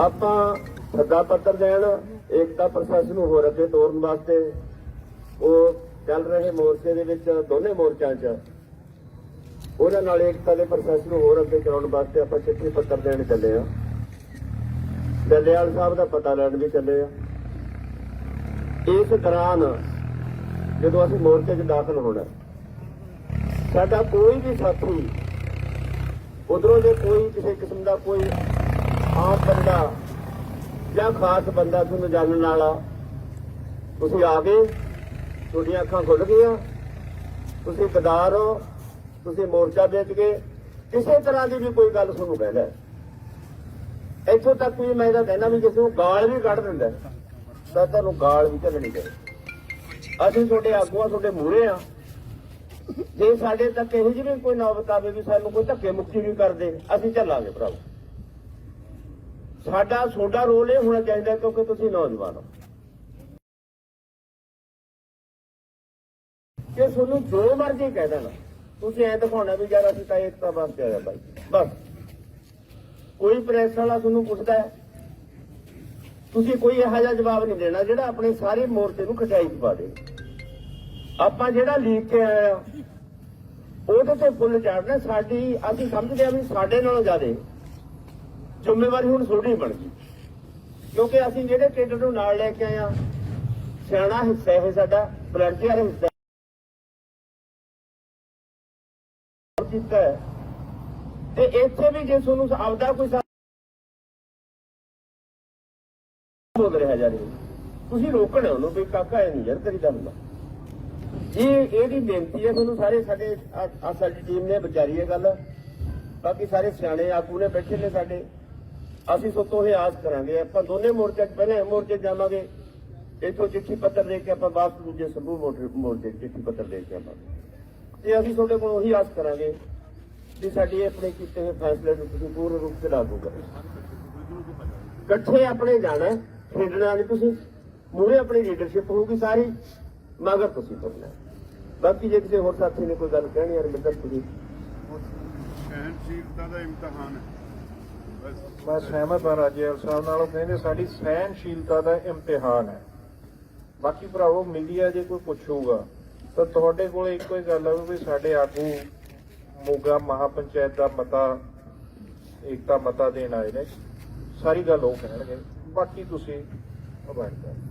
ਆਪਾਂ ਸੱਦਾ ਪੱਤਰ ਦੇਣ, ਏਕਤਾ ਪ੍ਰੋਸੈਸ ਨੂੰ ਹੋਰ ਅੱਗੇ ਤੋਰਨ ਵਾਸਤੇ ਉਹ ਚੱਲ ਰਹੇ ਮੋਰਚੇ ਦੇ ਵਿੱਚ, ਦੋਨੇ ਮੋਰਚਿਆਂ 'ਚ। ਉਹਨਾਂ ਨਾਲ ਏਕਤਾ ਦੇ ਪ੍ਰੋਸੈਸ ਨੂੰ ਹੋਰ ਅੱਗੇ ਚਲਾਉਣ ਵਾਸਤੇ ਆਪਾਂ ਚਿੱਠੀ ਪੱਤਰ ਦੇਣ ਚੱਲੇ ਆ ਡੱਲੇਵਾਲ ਸਾਹਿਬ ਦਾ ਪਤਾ ਲੈਣ ਵੀ ਚੱਲੇ ਆ ਇਸ ਦੌਰਾਨ ਜਦੋਂ ਅਸੀਂ ਮੋਰਚੇ 'ਚ ਦਾਖਲ ਹੋਣਾ, ਸਾਡਾ ਕੋਈ ਵੀ ਸਾਥੀ, ਉਧਰੋਂ ਜੇ ਕੋਈ ਕਿਸੇ ਕਿਸਮ ਦਾ ਕੋਈ ਆਮ ਬੰਦਾ ਜਾਂ ਖਾਸ ਬੰਦਾ ਤੁਹਾਨੂੰ ਜਾਣਨ ਵਾਲਾ। ਤੁਸੀਂ ਆ ਗਏ, ਤੁਹਾਡੀਆਂ ਅੱਖਾਂ ਖੁੱਲ ਗਈਆਂ, ਤੁਸੀਂ ਗਦਾਰ ਹੋ, ਤੁਸੀਂ ਮੋਰਚਾ ਵੇਚ ਗਏ। ਕਿਸੇ ਤਰ੍ਹਾਂ ਦੀ ਵੀ ਕੋਈ ਗੱਲ ਤੁਹਾਨੂੰ ਕਹਿੰਦਾ ਹੈ। ਇੱਥੋਂ ਤੱਕ ਵੀ ਮੈਂ ਇਹਦਾ ਕਹਿਣਾ ਵੀ ਜਿਸ ਨੂੰ ਗਾਲ ਵੀ ਕੱਢ ਦਿੰਦਾ ਤਾਂ ਤੁਹਾਨੂੰ ਗਾਲ ਵੀ ਚੱਲਣੀ ਚਾਹੀਦੀ ਅਸੀਂ ਤੁਹਾਡੇ ਆਗੂਆਂ, ਤੁਹਾਡੇ ਮੂਹਰੇ ਆ ਜੇ ਸਾਡੇ ਤੱਕ ਇਹੋ ਜਿਹੀ ਵੀ ਕੋਈ ਨੌਬਤ ਆਵੇ ਵੀ ਸਾਨੂੰ ਕੋਈ ਧੱਕੇ ਮੁੱਕੀ ਵੀ ਕਰਦੇ, ਅਸੀਂ ਚੱਲਾਂਗੇ ਭਰਾਵਾ। ਸਾਡਾ, ਤੁਹਾਡਾ ਰੋਲ ਇਹ ਹੋਣਾ ਚਾਹੀਦਾ ਕਿਉਂਕਿ ਤੁਸੀਂ ਨੌਜਵਾਨ ਹੋ। ਕਿ ਤੁਹਾਨੂੰ ਜੋ ਮਰਜ਼ੀ ਕਹਿ ਦੇਣਾ, ਤੁਸੀਂ ਐਂ ਦਿਖਾਉਣਾ ਵੀ ਯਾਰ ਅਸੀਂ ਤਾਂ ਏਕਤਾ ਵਾਸਤੇ ਆਇਆ ਭਾਈ ਬਸ। ਕੋਈ ਪ੍ਰੈਸ ਵਾਲਾ ਤੁਹਾਨੂੰ ਪੁੱਛਦਾ ਹੈ। ਤੁਸੀਂ ਕੋਈ ਇਹੋ ਜਿਹਾ ਜਵਾਬ ਨਹੀਂ ਦੇਣਾ ਜਿਹੜਾ ਆਪਣੇ ਸਾਰੇ ਮੋਰਚੇ ਨੂੰ ਖਟਾਈ ਪਾ ਦੇ। ਆਪਾਂ ਜਿਹੜਾ ਲੀਕ ਕੇ ਆਏ ਆ, ਉਹਦੇ ਤੇ ਫੁੱਲ ਚੜਨਾ ਸਾਡੀ, ਅਸੀਂ ਸਮਝਦੇ ਆ ਵੀ ਸਾਡੇ ਨਾਲੋਂ ਜ਼ਿਆਦਾ ਜ਼ਿੰਮੇਵਾਰੀ ਹੁਣ ਤੁਹਾਡੀ ਬਣ ਗਈ। ਕਿਉਂਕਿ ਅਸੀਂ ਜਿਹੜੇ ਕੇਡਰ ਨੂੰ ਨਾਲ ਲੈ ਕੇ ਆਏ ਆ ਸਿਆਣਾ ਹਿੱਸਾ ਹੈ ਸਾਡਾ ਵਲੰਟੀਅਰ ਹਿੱਸਾ। ਕੀਤਾ ਤੇ ਇੱਥੇ ਵੀ ਜੇ ਤੁਹਾਨੂੰ ਆਪਦਾ ਕੋਈ ਬੋਲ ਰਿਹਾ ਜਾ ਰਹੀ, ਤੁਸੀਂ ਰੋਕਣਾ ਉਹਨੂੰ ਵੀ, ਕਾਕਾ, ਇਹ ਨਹੀਂ ਯਾਰ ਕਰੀਦਾ ਹੁੰਦਾ ਇਹ ਇਹਦੀ ਬੇਨਤੀ ਹੈ ਤੁਹਾਨੂੰ ਸਾਰੇ ਸਾਡੇ ਆ ਸਾਡੀ ਟੀਮ ਨੇ, ਵਿਚਾਰੀ ਇਹ ਗੱਲ, ਬਾਕੀ ਸਾਰੇ ਸਿਆਣੇ ਆਗੂ ਨੇ ਬੈਠੇ ਨੇ ਸਾਡੇ। ਅਸੀਂ ਸੋਤੋਂ ਇਹ ਆਸ ਕਰਾਂਗੇ, ਆਪਾਂ ਦੋਨੇ ਮੋਰਚੇ ਪਹਿਲੇ ਮੋਰਚੇ ਜਾਵਾਂਗੇ। ਇੱਥੋਂ ਚਿੱਠੀ ਪੱਤਰ ਦੇ ਕੇ ਆਪਾਂ ਵਾਪਸ ਦੂਜੇ ਸੰਭੂ ਮੋਰਚੇ ਚਿੱਠੀ ਪੱਤਰ ਦੇ ਕੇ ਆਵਾਂਗੇ ਤੇ ਅਸੀਂ ਤੁਹਾਡੇ ਕੋਲ ਉਹੀ ਆਸ ਕਰਾਂਗੇ ਕਿ ਸਾਡੀ ਆਪਣੇ ਕੀਤੇ ਹੋਏ ਫੈਸਲੇ ਨੂੰ ਤੁਸੀਂ ਪੂਰਨ ਰੂਪ ਚ ਲਾਗੂ ਕਰੋ। ਇਕੱਠੇ ਆਪਣੇ ਜਾਣਾ ਖੇਡਣਾ ਨਹੀਂ ਤੁਸੀਂ। ਮੂਰੇ ਆਪਣੀ ਲੀਡਰਸ਼ਿਪ ਹੋਊਗੀ ਸਾਰੀ, ਮਗਰ ਤੁਸੀਂ ਤੁਰਨਾ ਬਾਕੀ ਜੇ ਕਿਸੇ ਹੋਰ ਸਾਥੀ ਨੇ ਕੋਈ ਗੱਲ ਕਹਿਣੀ ਹੈ ਮਿੱਤਰ ਤੁਸੀਂ ਸਹਿਨਸ਼ੀਲਤਾ ਦਾ ਇਮਤਿਹਾਨ ਹੈ। ਮੈਂ ਸਹਿਮਤ ਹਾਂ ਰਾਜੇਵਾਲ ਸਾਹਿਬ ਨਾਲ, ਉਹ ਕਹਿੰਦੇ ਸਾਡੀ ਸਹਿਨਸ਼ੀਲਤਾ ਦਾ ਇਮਤਿਹਾਨ ਹੈ। ਬਾਕੀ ਭਰਾਵੋ ਮਿਲਿਆ ਜੇ ਕੋਈ ਪੁੱਛੂਗਾ, ਤਾਂ ਤੁਹਾਡੇ ਕੋਲ ਇੱਕੋ ਹੀ ਗੱਲ ਹੈ ਵੀ ਸਾਡੇ ਆਗੂ ਮੋਗਾ ਮਹਾਪੰਚਾਇਤ ਦਾ ਮਤਾ, ਏਕਤਾ ਮਤਾ ਦੇਣ ਆਏ ਨੇ। ਸਾਰੀ ਗੱਲ ਉਹ ਕਹਿਣਗੇ, ਬਾਕੀ ਤੁਸੀਂ ਅਵਾਇਡ ਕਰੋ